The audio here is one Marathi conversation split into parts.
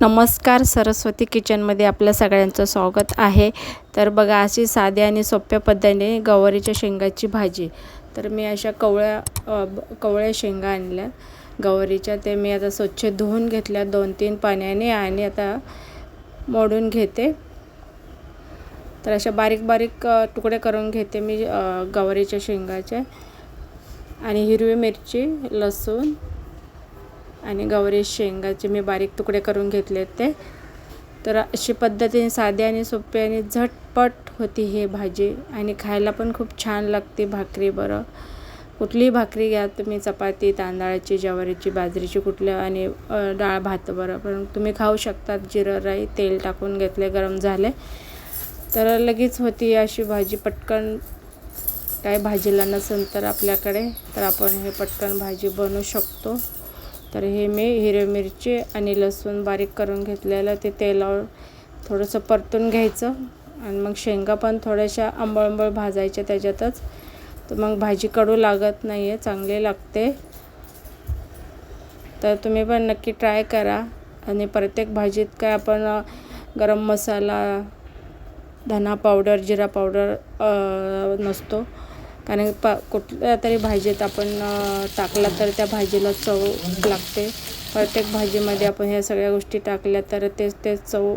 नमस्कार सरस्वती किचनमध्ये आपल्या सगळ्यांचं स्वागत आहे. तर बघा अशी साध्या आणि सोप्या पद्धतीने गवारीच्या शेंगाची भाजी. तर मी अशा कवळ्या ब- कवळ्या शेंगा आणल्या. गवारीच्या ते मी आता स्वच्छ धुवून घेतल्या. दोन तीन पाण्याने आणि आता मोडून घेते. तर अशा बारीक बारीक तुकडे करून घेते मी गवारीच्या शेंगाचे. आणि हिरवी मिरची लसूण आणि गवारी शेंगाचे मी बारीक तुकडे करून घेतले ते. तर अशी पद्धतीने साधी आणि सोपी आणि झटपट होती ही भाजी आणि खायला पण खूप छान लागते भाकरी बरं. कुठलीही भाकरी घ्या तुम्ही चपाती तांदळाची ज्वारीची बाजरीची कुठल्या आणि डाळ भात बरं. पण तुम्ही खाऊ शकतात जिरं राई तेल टाकून घेतले गरम झाले. तर लगेच होती अशी भाजी पटकन काय भाजीला नसेल तर आपल्याकडे तर आपण हे पटकन भाजी बनवू शकतो. तर हे मी हिरवी मिरची आणि लसूण बारीक करून घेतलेलं ते तेलावर थोडंसं परतून घ्यायचं. आणि मग शेंगा पण थोड्याशा आंबळ आंबळ भाजायच्या त्याच्यातच. तर मग भाजी कडू लागत नाही आहे चांगली लागते. तर तुम्ही पण नक्की ट्राय करा. आणि प्रत्येक भाजीत काय आपण गरम मसाला धना पावडर जिरा पावडर नसतो. कारण पा कुठल्या तरी भाजीत आपण टाकला तर त्या भाजीला चव लागते. प्रत्येक भाजीमध्ये आपण ह्या सगळ्या गोष्टी टाकल्या तर तेच तेच चव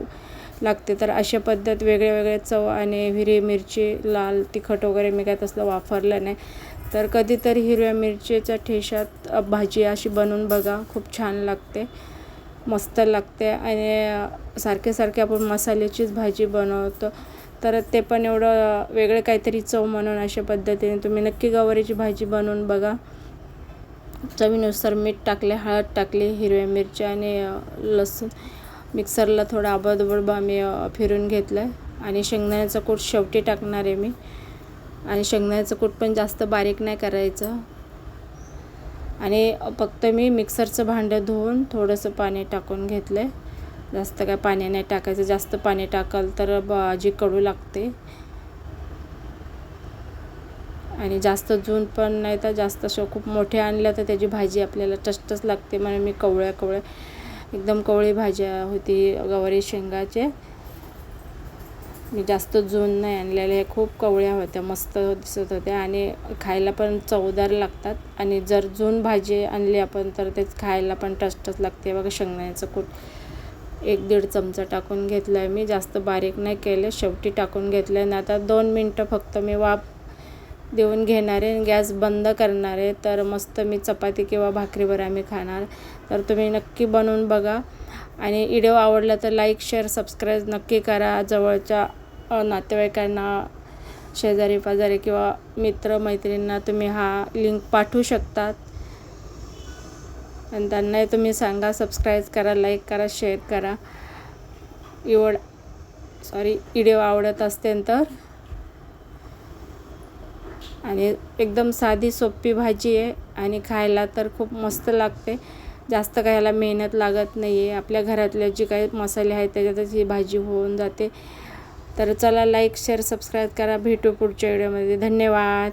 लागते. तर अशा पद्धत वेगळे वेगळे चव आणि हिरवी मिरची लाल तिखट वगैरे मी काय तसलं वापरलं नाही. तर कधीतरी हिरव्या मिरचीच्या ठेशात भाजी अशी बनवून बघा. खूप छान लागते. मस्त लागते. आणि सारखे सारखे आपण मसाल्याचीच भाजी बनवतो. तर ते पण एवढं वेगळं काहीतरी चव म्हणून अशा पद्धतीने तुम्ही नक्की गवारीची भाजी बनवून बघा. चवीनुसार मीठ टाकले हळद टाकली हिरव्या मिरच्या आणि लसूण. मिक्सरला थोडं आबडधोबड आम्ही मी फिरून घेतलं आहे आणि शेंगदाण्याचं कूट शेवटी टाकणार आहे मी. आणि शेंगदाण्याचं कूट पण जास्त बारीक नाही करायचं. आणि फक्त मी मिक्सरचं भांडं धुवून थोडंसं पाणी टाकून घेतलं आहे जास्त काय पाणी नाही टाकायचं. जास्त पाणी टाकाल तर भाजी कडू लागते. आणि जास्त जून पण नाही तर जास्त अशा खूप मोठ्या आणल्या तर त्याची भाजी आपल्याला टस्टच लागते. म्हणून मी कवळ्या कवळ्या एकदम कवळी भाज्या होती गवारी शेंगाचे. मी जास्त जून नाही आणलेल्या हे खूप कवळ्या होत्या मस्त दिसत होत्या. आणि खायला पण चवदार लागतात. आणि जर जून भाजी आणली आपण तर तेच खायला पण टस्टच लागते. बघा शेंगदाण्याचं कूट. एक दीड चमचा टाकून घेतला आहे मी. जास्त बारीक नाही केले शेवटी टाकून घेतलं आणि आता दोन मिनटं फक्त मी वाफ देऊन घेणार आहे. गॅस बंद करणार आहे. तर मस्त मी चपाती किंवा भाकरीवर आम्ही खाणार. तर तुम्ही नक्की बनवून बघा. आणि व्हिडिओ आवडला तर लाईक शेअर सबस्क्राईब नक्की करा. जवळच्या नातेवाईकांना शेजारी पाजारी किंवा मित्र मैत्रिणींना तुम्ही हा लिंक पाठवू शकतात. आणि त्यांनाही तुम्ही सांगा सबस्क्राईब करा लाईक करा शेअर करा. एवढ सॉरी व्हिडिओ आवडत असते तर. आणि एकदम साधी सोपी भाजी आहे आणि खायला तर खूप मस्त लागते. जास्त खायला ह्याला मेहनत लागत नाही आहे आपल्या घरातले जे काही मसाले आहेत त्याच्यातच ही भाजी होऊन जाते. तर चला लाईक शेअर सबस्क्राईब करा. भेटू पुढच्या व्हिडिओमध्ये धन्यवाद.